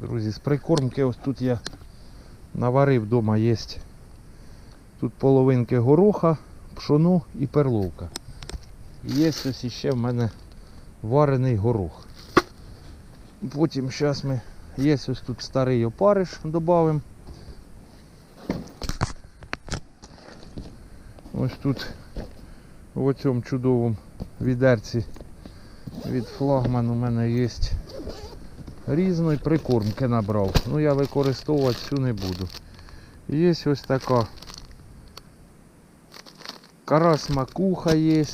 Друзі, з прикормки ось тут я наварив вдома є. Тут половинки гороха, пшоно і перловка. Є ось іще в мене варений горох. Потім зараз ми є ось тут старий опариш додамо. Ось тут в цьому чудовому відерці від флагман у мене є різної прикормки набрав. Ну я використовувати всю не буду. Є ось така карась макуха є.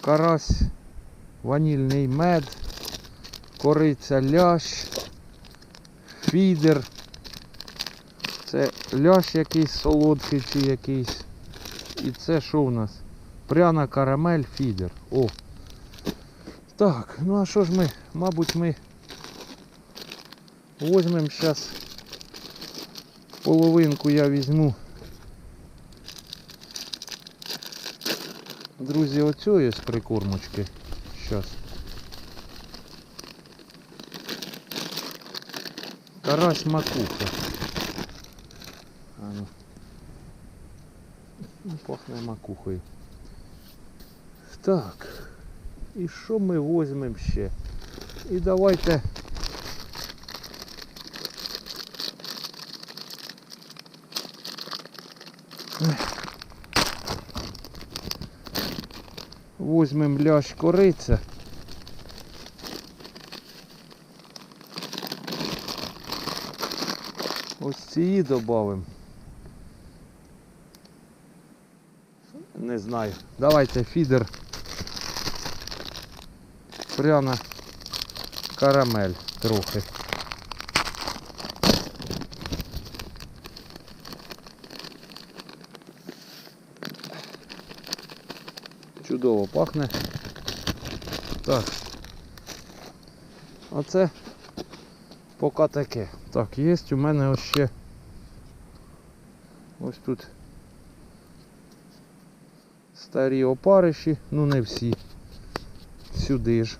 Карась ванільний мед, кориця лящ, фідер. Це лящ якийсь солодкий чи якийсь. І це що у нас? Пряна карамель фідер. О! Так, ну а що ж ми, мабуть, ми візьмемо зараз половинку я візьму. Друзі, оцю з прикормочки. Зараз. Карась макуха. А. Ну, Пахне макухою. Так. І що ми візьмемо ще? І давайте. Візьмемо лящ кориця. Ось цієї додамо. Не знаю. Давайте фідер. Пряна карамель трохи. Чудово пахне. Так. Оце поки таке. Так, є у мене ось ще ось тут старі опариші, ну не всі. Сюди ж.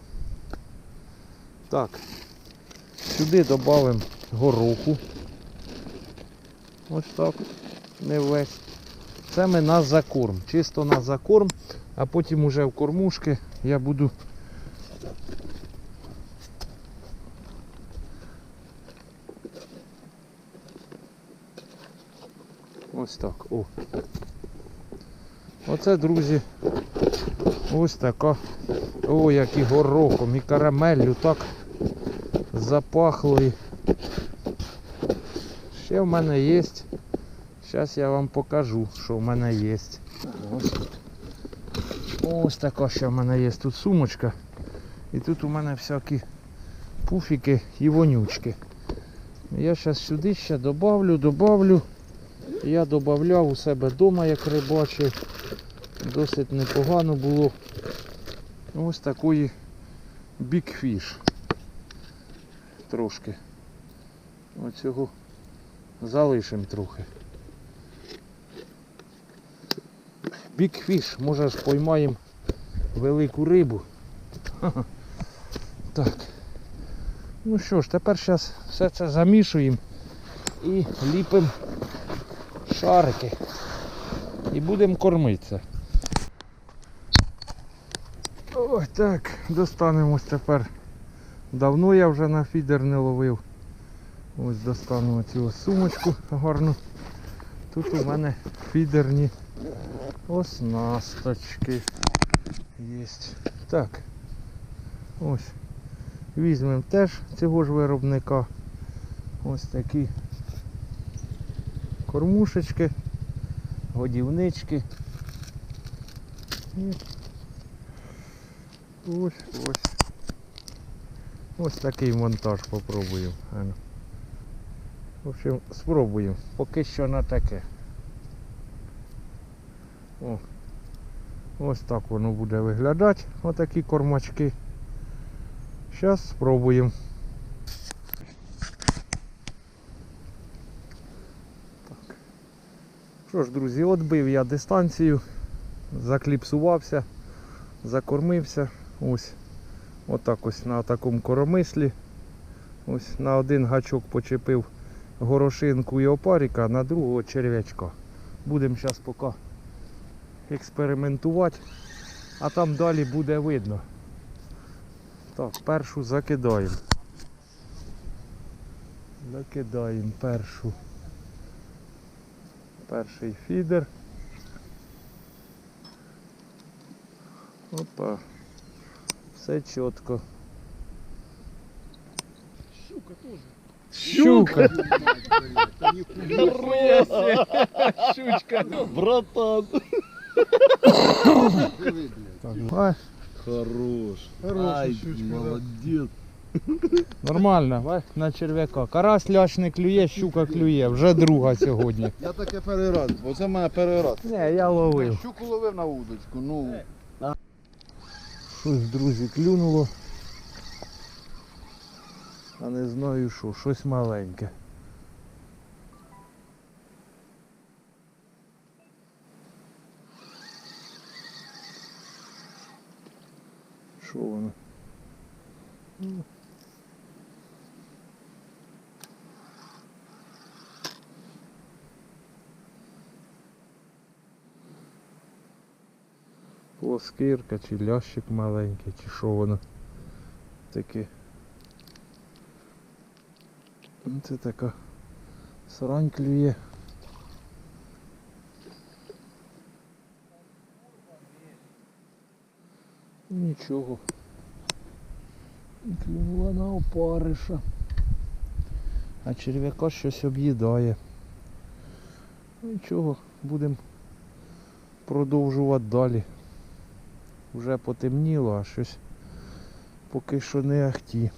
Так. Сюди додамо гороху. Ось так. Не весь. Це ми на закорм. Чисто на закорм, а потім уже в кормушки я буду Ось так. О. Оце, друзі, ось така. О, як і горохом, і карамеллю так запахло. Ще в мене є. Зараз я вам покажу, що в мене є. Ось. Ось така ще в мене є тут сумочка. І тут у мене всякі пуфіки і вонючки. Я зараз сюди ще добавлю, добавлю. Я додавав у себе вдома, як рибачив. Досить непогано було. Ось такої бікфіш. Трошки. Оцього залишимо трохи. Бікфіш, може ж поймаємо велику рибу. Так. Ну що ж, тепер зараз все це замішуємо і ліпимо шарики. І будемо кормитися. Ой, так, достанемо ось тепер. Давно я вже на фідер не ловив. Ось достанемо цю сумочку гарну. Тут у мене фідерні оснасточки є. Так. Ось. Візьмемо теж цього ж виробника. Ось такі кормушечки, годівнички. І ось ось. Ось такий монтаж попробую. Ну. В общем, спробуємо. Поки що на таке. О. Ось так воно буде виглядати, отакі кормачки. Зараз спробуємо. Що ж, друзі, отбив я дистанцію, закліпсувався, закормився. Ось Отак ось на такому коромислі. Ось на один гачок почепив горошинку і опаріка, на другого черв'ячка. Будемо зараз поки експериментувати, а там далі буде видно. Так, першу закидаємо. Закидаємо першу. Перший фідер. Опа. Все чітко. Щука тоже. Щука! Щучка. Братан. Ай, Хорош. Хорошая Ай, щучка, молодец. нормально, бач, на черв'яка. Карась ляш не клює, щука клює. Вже друга сьогодні. Я таке перший раз, бо це в мене перший раз. Ні, я ловив. Щуку ловив на удочку, ну. Щось, друзі, клюнуло. А не знаю що, щось маленьке. Що воно? Плоскирка чи лящик маленький, чи що воно таке. Ну, Це така срань клює. Нічого. Клюнула на опариша. А черв'яка щось об'їдає. Нічого, будемо продовжувати далі. Вже потемніло, а щось поки що не ахті.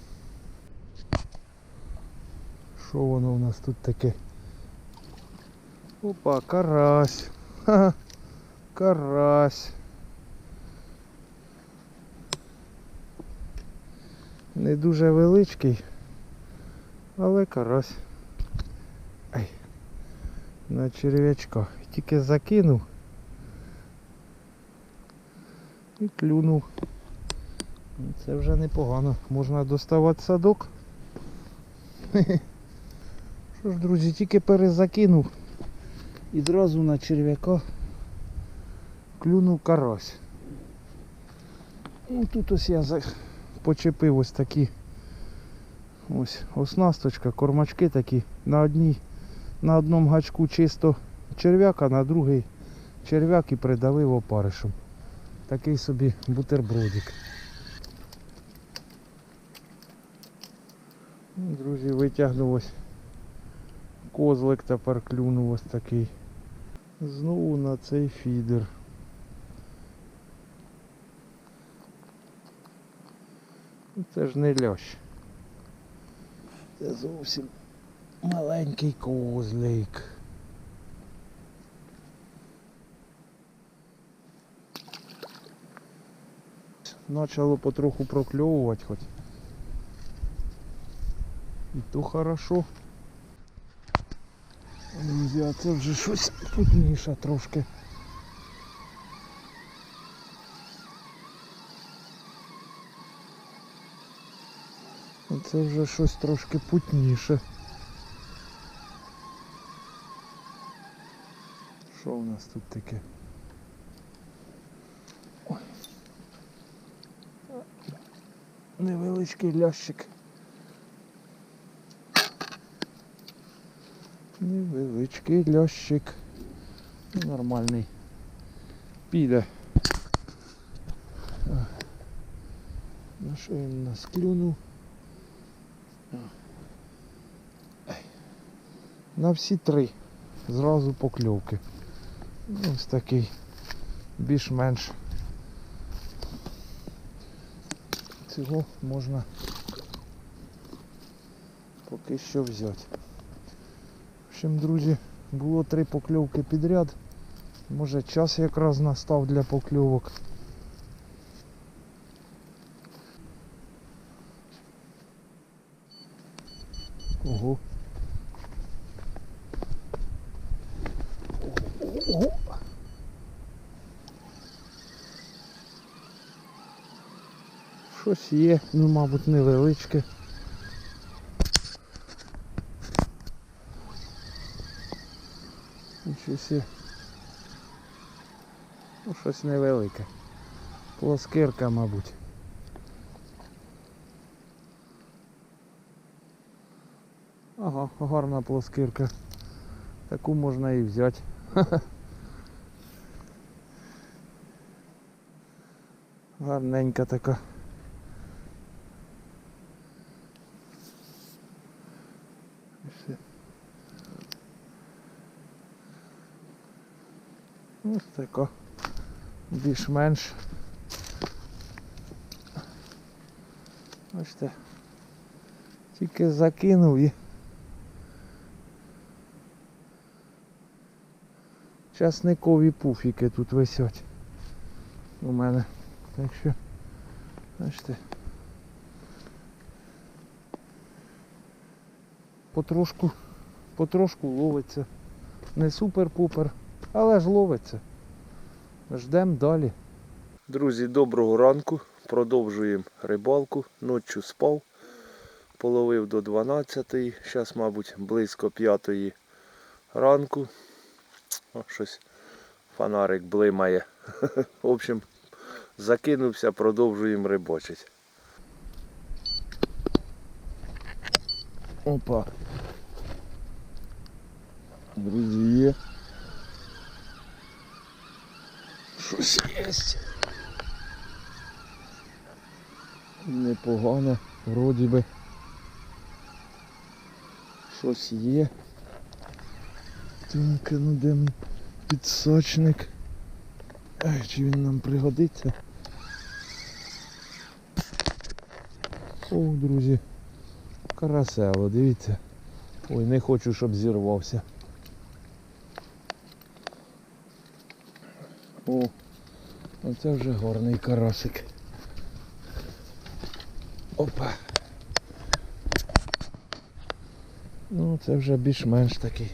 Що воно у нас тут таке? Опа, карась. Ха-ха. Карась. Не дуже величкий, але карась. Ай. На черв'ячка. Тільки закинув. І клюнув. Це вже непогано. Можна доставати садок. Що ж, друзі, тільки перезакинув і одразу на черв'яка клюнув карась. Ну тут ось я почепив ось такі ось оснасточка, кормачки такі. На одній, на одному гачку чисто черв'як, а на другий черв'як і придавив опаришем. Такий собі бутербродик. Ну, Друзі, витягнув ось козлик тепер клюнув ось такий. Знову на цей фідер. Ну, Це ж не лящ. Це зовсім маленький козлик. Начало потроху прокльовувати хоч. І то хорошо. Друзі, а це вже щось путніше трошки. Це вже щось трошки путніше. Що у нас тут таке? Невеличкий лящик. Невеличкий лящик. Ну, Нормальний. Піде. На що він нас клюнув? На всі три. Зразу покльовки. Ось такий більш-менш. Цього можна поки що взяти. В общем, друзі, було три покльовки підряд. Може час якраз настав для покльовок. Ого. Ого. Що Щось є, ну мабуть невеличке. Щось є. Ну, щось невелике. Плоскирка, мабуть. Ага, гарна плоскирка. Таку можна і взяти. Гарненька така. Все. Ось така. Більш-менш. Бачите. Тільки закинув і часникові пуфіки тут висять у мене. Так що, бачите. Потрошку, потрошку ловиться. Не супер-пупер, але ж ловиться. Ждемо далі. Друзі, доброго ранку. Продовжуємо рибалку. Ночі спав. Половив до 12-ї. Зараз, мабуть, близько 5-ї ранку. О, щось фонарик блимає. В общем, закинувся, продовжуємо рибочити. Опа. Друзі, є. Щось є. Непогано, вроді би. Щось є. Так, ну підсочник? Ай, чи він нам пригодиться? О, друзі. Карасело, дивіться. Ой, не хочу, щоб зірвався. О, оце вже горний карасик. Опа. Ну, це вже більш-менш такий.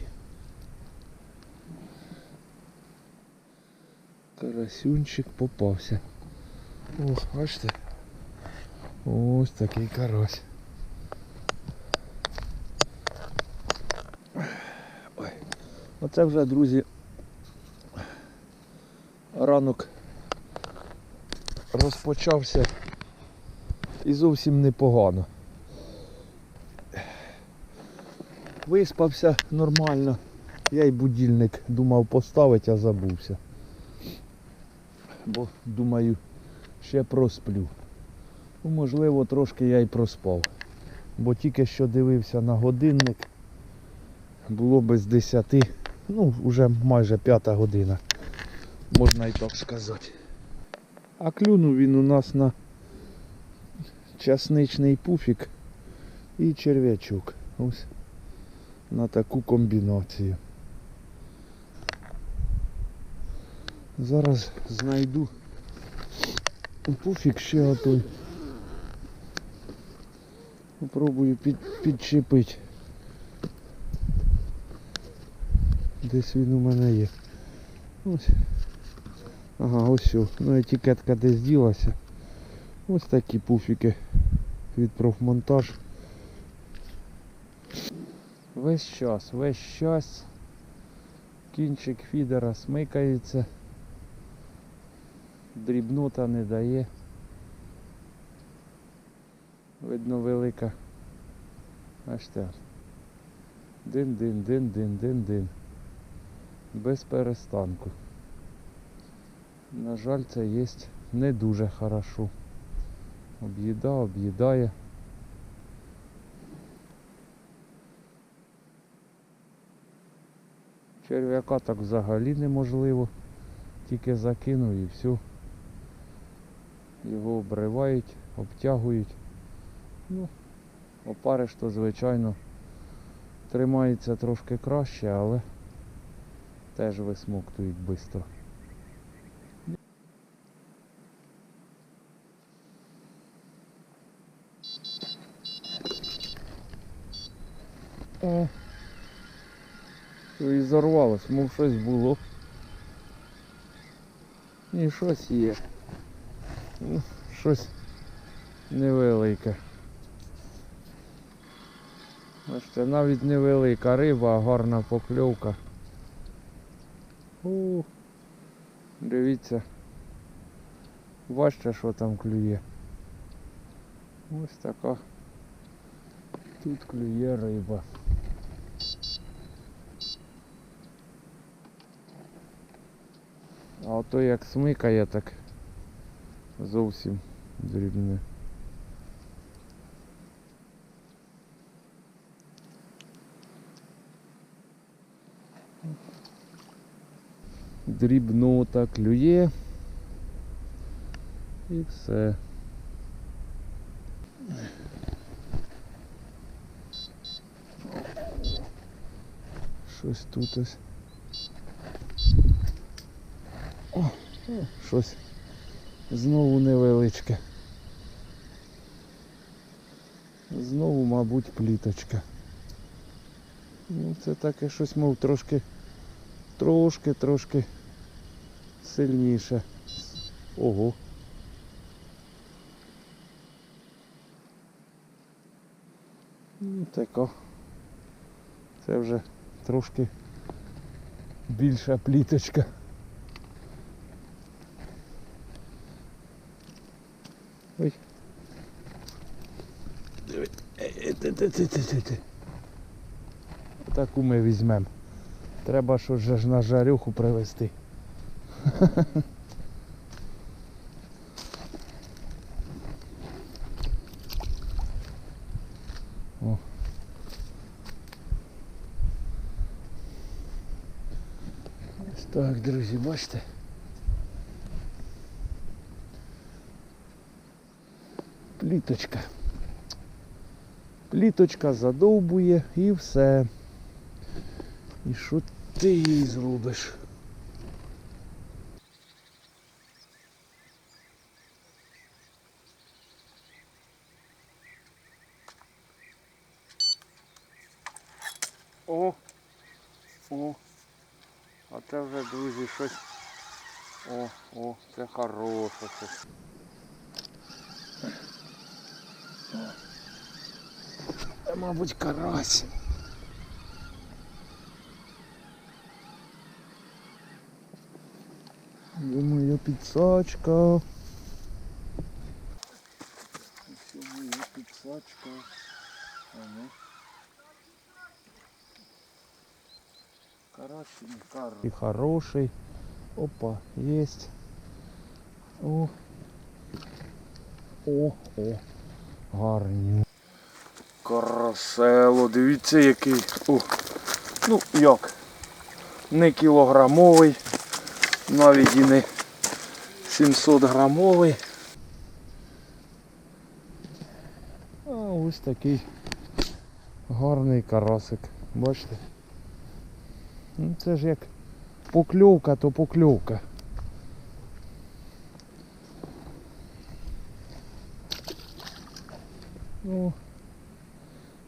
Карасюнчик попався. Ох, бачите? Ось такий карась. Ой. Оце вже, друзі, ранок розпочався і зовсім непогано. Виспався нормально. Я й будильник думав поставити, а забувся. Бо думаю, ще просплю. Ну, можливо, трошки я й проспав. Бо тільки що дивився на годинник, було без 10, ну, вже майже п'ята година, можна і так сказати. А клюнув він у нас на часничний пуфік і черв'ячок. Ось на таку комбінацію. Зараз знайду пуфік ще отой. Попробую під, підчепити. Десь він у мене є. Ось. Ага, ось все. Ну етикетка десь ділася. Ось такі пуфіки від профмонтаж. Весь час, весь час кінчик фідера смикається, дрібнота не дає. Видно велика. Аж так. Дин-дин, дин-дин, дин-дин. Без перестанку. На жаль, це є не дуже хорошо. Об'їда, об'їдає. Черв'яка так взагалі неможливо. Тільки закинув і все. Його обривають, обтягують. Ну, опариш то звичайно тримається трошки краще, але теж висмоктують швидко. О, і зарвалось, мов щось було. І щось є. Ну, Щось невелике. Бачите, навіть невелика риба, а гарна покльовка. У, дивіться. Бачите, що там клює. Ось така. Тут клює риба. А ото як смикає, так зовсім дрібне. Дрібнота клює. І все. Щось тут ось. О, щось знову невеличке. Знову, мабуть, пліточка. Ну, це таке щось, мов трошки, трошки, трошки сильніше. Ого. Ну, тако. Це вже трошки більша пліточка. Ой. Таку ми візьмемо. Треба вже ж на жарюху привезти. так, друзі, бачите? Пліточка. Пліточка задовбує і все. І що ти їй зробиш? щось. О, о, це хороше щось. Це, мабуть, карась. Думаю, підсачка. Думаю, підсачка. Ага. Карась чи не карась? І хороший. Опа, есть. О. О, о. Гарні. Карасело, дивіться який. О. Ну як? Не кілограмовий, навіть і не 700 грамовий. А ось такий гарний карасик. Бачите? Ну це ж як покльовка, то покльовка. Ну,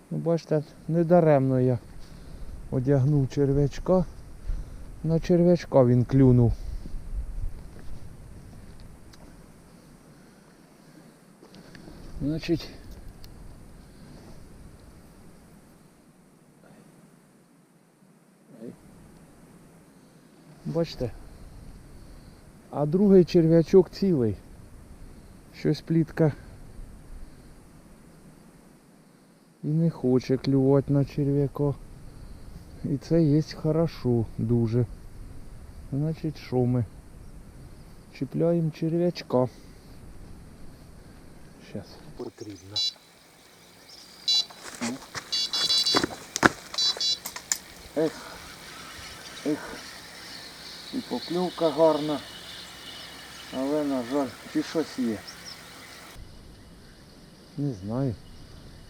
ну бачите, недаремно я одягнув черв'ячка. На черв'ячка він клюнув. Значить. Бачите? А другий черв'ячок цілий. Щось плітка. І не хоче клювати на черв'яка. І це є хорошо, дуже. Значить, що ми? Чіпляємо черв'ячка. Зараз потрібно. Ех, ех. І покльовка гарна. Але, на жаль, чи щось є. Не знаю.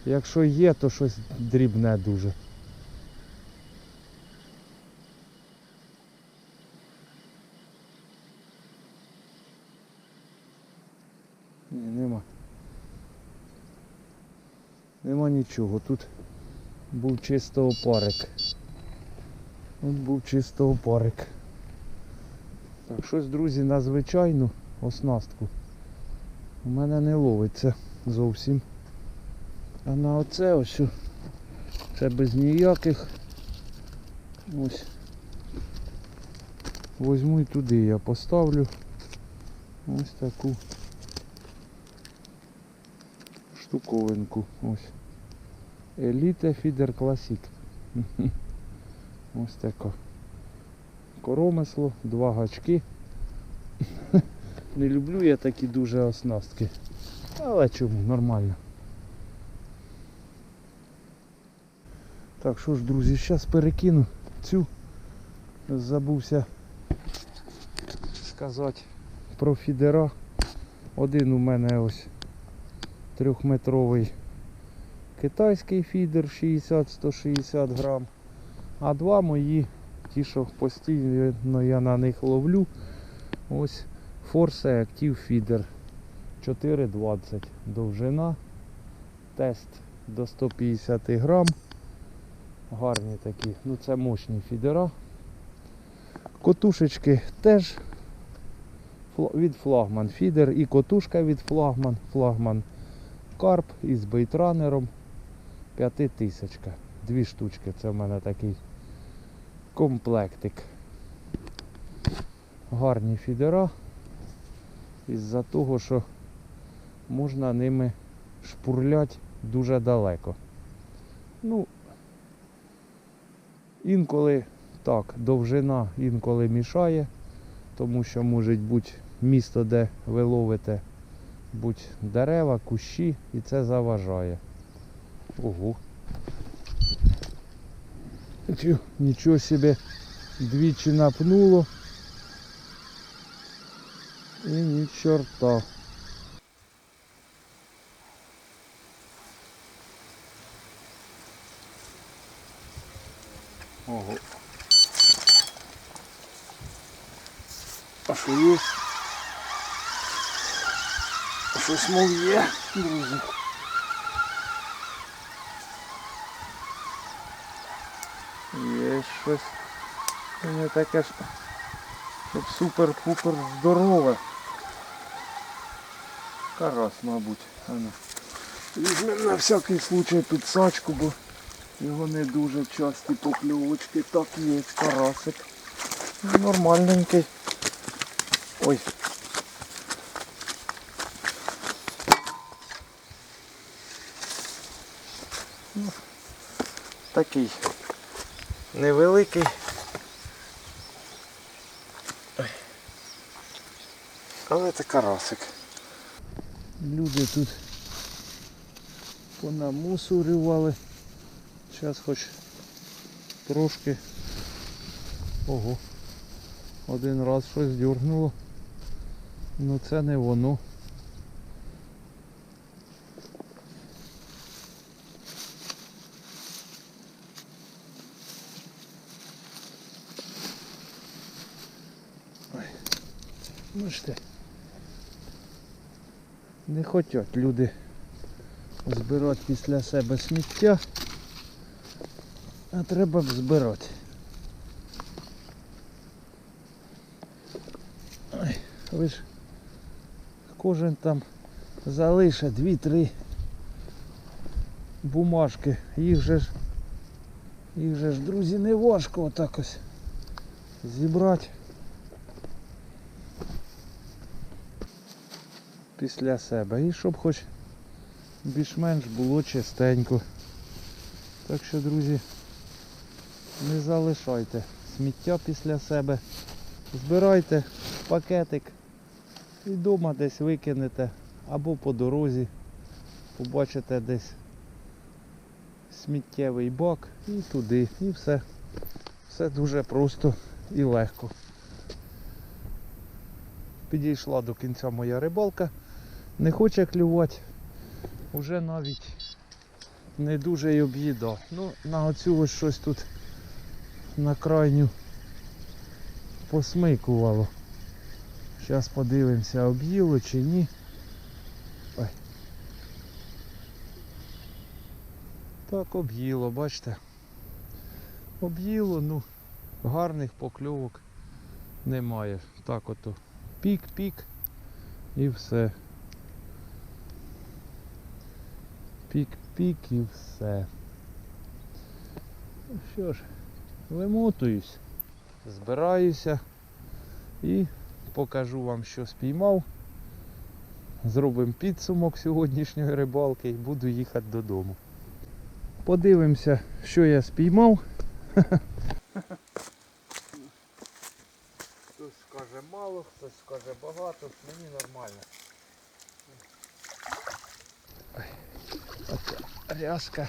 Якщо є, то щось дрібне дуже. Ні, нема. Нема нічого. Тут був чисто опарик. Тут був чисто опарик. Так, щось, друзі, на звичайну оснастку у мене не ловиться. зовсім. А на оце ось це без ніяких. Ось. Возьму і туди я поставлю ось таку штуковинку. Ось. Еліта Фідер Класік. Ось така. Коромисло, два гачки. Не люблю я такі дуже оснастки. Але чому, нормально. Так, що ж, друзі, зараз перекину цю. Забувся сказати про фідера. Один у мене ось трьохметровий китайський фідер 60-160 грам. А два мої, ті, що постійно я на них ловлю. Ось Force Active Feeder 4,20 довжина. Тест до 150 грам. Гарні такі, ну це мощні фідера. Котушечки теж від флагман фідер і котушка від флагман. Флагман карп із бейтранером. П'ятитисячка. Дві штучки. Це в мене такий комплектик. Гарні фідера. Із-за того, що можна ними шпурляти дуже далеко. Ну, інколи так, довжина інколи мішає, тому що може бути місто, де ви ловите, будь дерева, кущі, і це заважає. Ого. Тю, Нічого собі двічі напнуло. І ні чорта. Ого. А що є? Щось мов є, друзі. Щось. Не таке ж, щоб супер-пупер здорове. Карась, мабуть. Ну. Візьмемо на всякий случай тут сачку, бо його не дуже часті покльовочки. Так є карасик. Нормальненький. Ой. Ну, такий невеликий. Але це карасик. Люди тут понамусорювали. Зараз хоч трошки. Ого. Один раз щось дюргнуло. Ну це не воно. Бачите. Не хочуть люди збирати після себе сміття, а треба б збирати. Ви ж кожен там залише дві-три бумажки. Їх же ж, їх же ж, друзі, не важко отак ось зібрати. Після себе. І щоб хоч більш-менш було чистенько. Так що, друзі, не залишайте сміття після себе. Збирайте пакетик і вдома десь викинете або по дорозі. Побачите десь сміттєвий бак і туди. І все. Все дуже просто і легко. Підійшла до кінця моя рибалка. Не хоче клювати. Уже навіть не дуже й об'їдав. Ну, на оцю ось щось тут на крайню посмикувало. Зараз подивимося, об'їло чи ні. Ой. Так, об'їло, бачите. Об'їло, ну, гарних покльовок немає. Так ото пік-пік і все. Пік-пік і все. Ну що ж, вимотуюсь, збираюся і покажу вам, що спіймав. Зробимо підсумок сьогоднішньої рибалки і буду їхати додому. Подивимося, що я спіймав. Хтось скаже мало, хтось скаже багато, мені нормально. Ой, Оця рязка.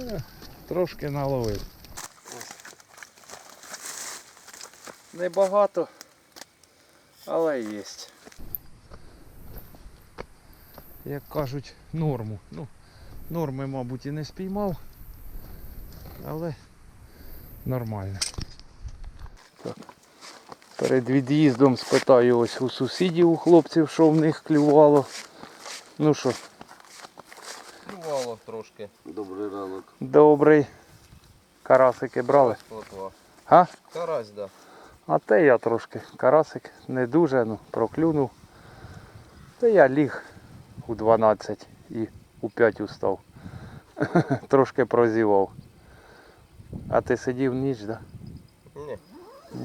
Е, Трошки наловив. Небагато, але є. Як кажуть, норму. Ну, норми, мабуть, і не спіймав, але нормально. Так. Перед від'їздом спитаю ось у сусідів, у хлопців, що в них клювало. Ну що, Клювало трошки. Добрий ранок. добрий. Карасики брали. Плотва. А? Карась, да. А те я трошки карасик не дуже, ну, проклюнув. Та я ліг у 12 і у 5 устав. трошки прозівав. А ти сидів ніч, так? Ні.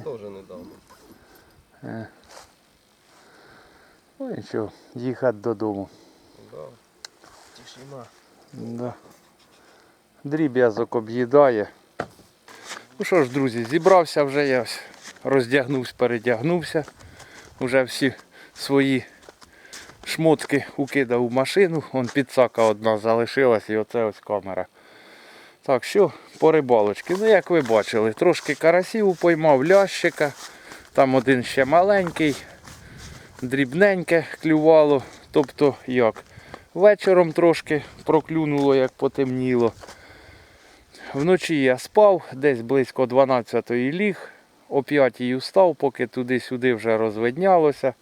Теж недавно. Да? Ну нічого, їхати додому. Да. Тишина. Да. Дріб'язок об'їдає. Ну що ж, друзі, зібрався вже я ось роздягнувся, передягнувся. Уже всі свої шмотки укидав у машину. Вон підсака одна залишилась і оце ось камера. Так, що по рибалочці. Ну, як ви бачили, трошки карасів поймав, лящика. Там один ще маленький, дрібненьке клювало. Тобто як? Вечором трошки проклюнуло, як потемніло. Вночі я спав, десь близько 12-ї ліг, о 5-й устав, поки туди-сюди вже розвиднялося.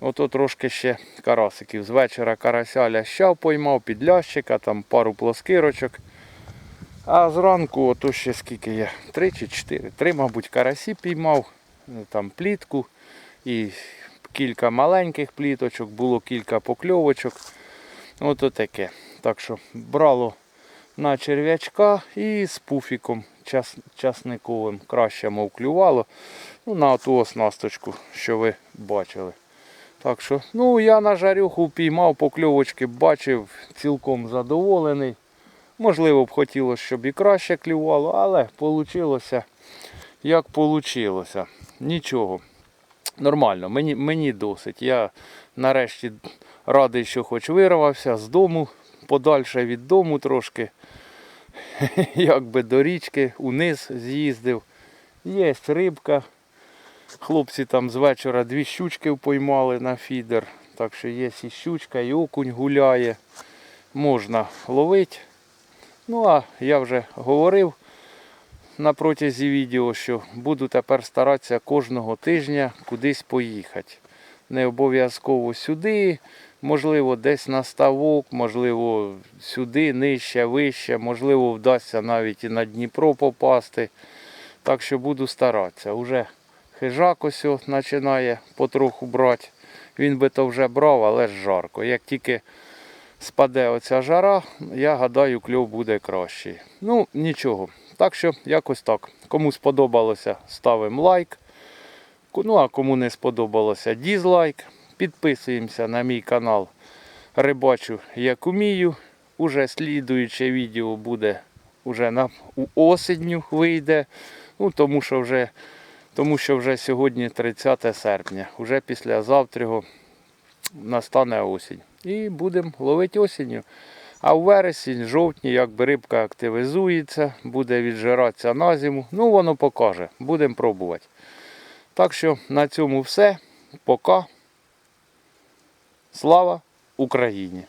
Ото трошки ще карасиків. З вечора карася ляща поймав, підлящика, там пару плоскирочок. А зранку, ото ще скільки я, три чи чотири. Три, мабуть, карасі піймав, там плітку і кілька маленьких пліточок, було кілька покльовочок. Ото таке. Так що брало на черв'ячка і з пуфіком час, часниковим краще мов клювало. Ну, на ту оснасточку, що ви бачили. Так що, ну я на жарюху піймав, покльовочки бачив, цілком задоволений. Можливо б хотілося, щоб і краще клювало, але вийшло як вийшло. Нічого. Нормально, мені, мені досить. Я нарешті радий, що хоч вирвався з дому, подальше від дому трошки. Якби до річки, униз з'їздив. Є рибка. Хлопці там з вечора дві щучки поймали на фідер. Так що є і щучка, і окунь гуляє. Можна ловити. Ну а я вже говорив на протязі відео, що буду тепер старатися кожного тижня кудись поїхати. Не обов'язково сюди, можливо, десь на ставок, можливо, сюди, нижче, вище, можливо, вдасться навіть і на Дніпро попасти. Так що буду старатися. Уже хижак ось починає потроху брати. Він би то вже брав, але ж жарко. Як тільки спаде оця жара, я гадаю, кльов буде кращий. Ну, нічого. Так що якось так. Кому сподобалося, ставимо лайк. Ну а кому не сподобалося, дізлайк. Підписуємося на мій канал Рибачу як умію. Уже слідуюче відео буде уже на у осінню вийде. Ну, тому що вже тому що вже сьогодні 30 серпня. Уже після завтра настане осінь. І будемо ловити осінню. А в вересень, жовтні, якби рибка активізується, буде віджиратися на зиму. Ну, воно покаже. Будемо пробувати. Так що на цьому все. Пока. Слава Україні!